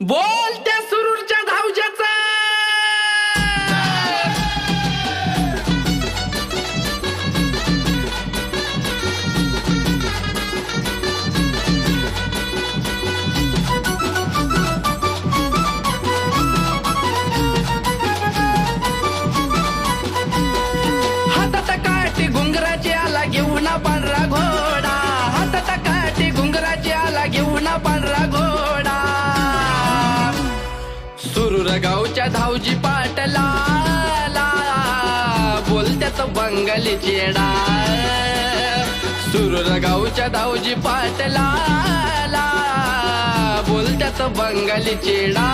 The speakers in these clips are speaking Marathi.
बोल त्या सुरूरच्या धावच्याचा हातात काठी घुंगराची आला घेऊन पांढरा घोडा हातात काठी घुंगराची आला घेऊन पांढरा घोडा बोलत्यात बंगाली चेडा. गाऊच्या गावच्या धावजी पाटला बोलत्यात बंगाली चेडा.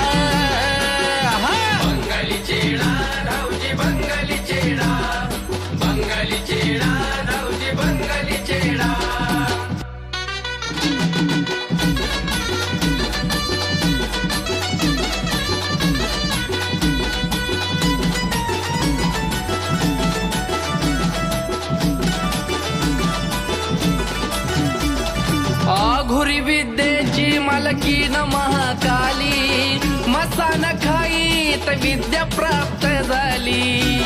आघुरी विद्येची मलकीन महाकाली. मसान खाईत विद्या प्राप्त झाली.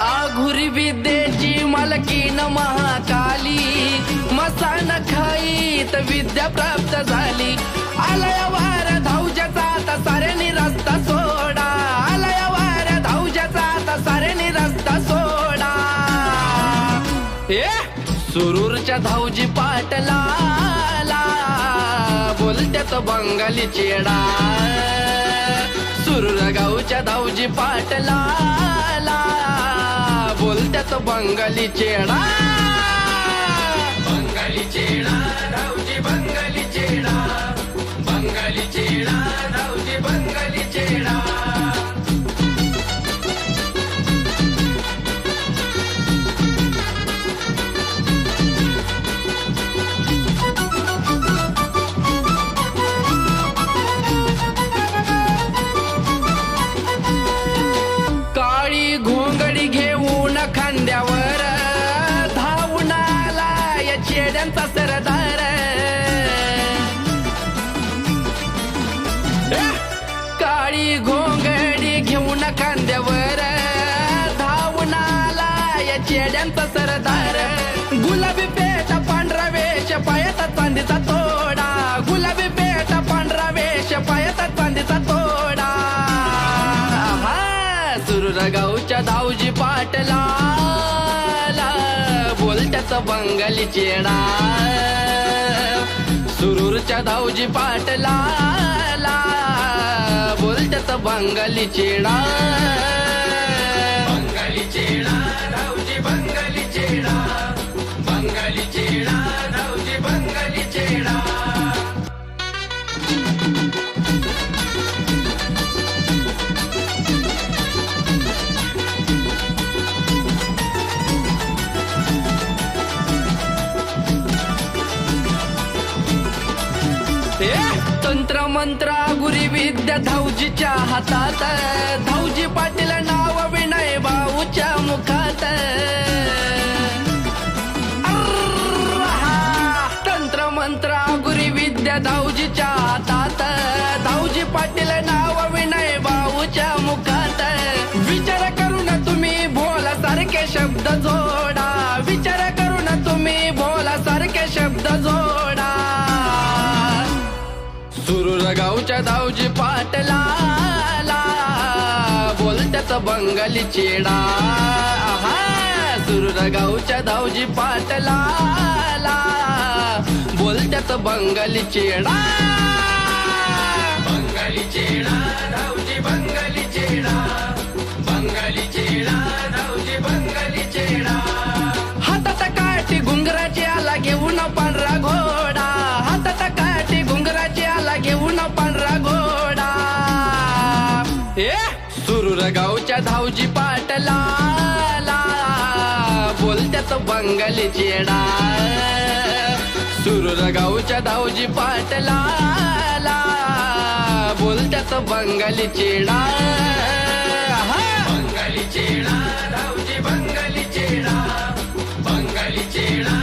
आघुरी विद्येची मलकीन महाकाली. मसान खाईत विद्या प्राप्त झाली. आलया वार धाव धावजी पाटलाला बोलत्यात बंगाली चेडा. सुरूर गावच्या धावजी पाटलाला बोलत्यात बंगाली चेडा. बंगाली चेडा धावजी बंगाली चेडा. बंगाली चेडा खांद्यावर धावून आला या चेड्यांचा सरदार. काळी घोंगडी घेऊन खांद्यावर धावून आला या चेड्यांचा सरदार. गुलाबी पेट पांढरा वेश पायाचा चांदीचा तोडा. गुलाबी पेट पांढरा वेश पायाचा चांदीचा तोडा. सुरगावच्या धावजी पाटला. बंगाली चेडा. सुरूरच्या धावजी पाटला बोलत्यात बंगाली चेडा. बंगाली चेडा धावजी बंगाली चेडा. बंगाली चेडा. तंत्र मंत्र गुरी विद्या धावजीच्या हातात धावजी पाटील नाव विनय भाऊच्या मुखात अर्रहा! तंत्र मंत्र गुरी विद्या धावजीच्या हातात धावजी पाटील नाव विनय भाऊच्या मुखात विचार करून तुम्ही बोला सारखे शब्द जोडा सुरूर गावच्या धावजी पाटला बोलत्यात बंगाली चेडा. आहा सुरूर गावच्या धावजी पाटला बोलत्यात बंगाली चेडा. बंगाली चेडा धावजी बंगाली बोलत्यात बंगाली चेडा सुरूर गावच्या धावजी पाटला बोलत्यात बंगाली चेडा बंगाली चेडा धावजी बंगाली चेडा बंगाली चेडा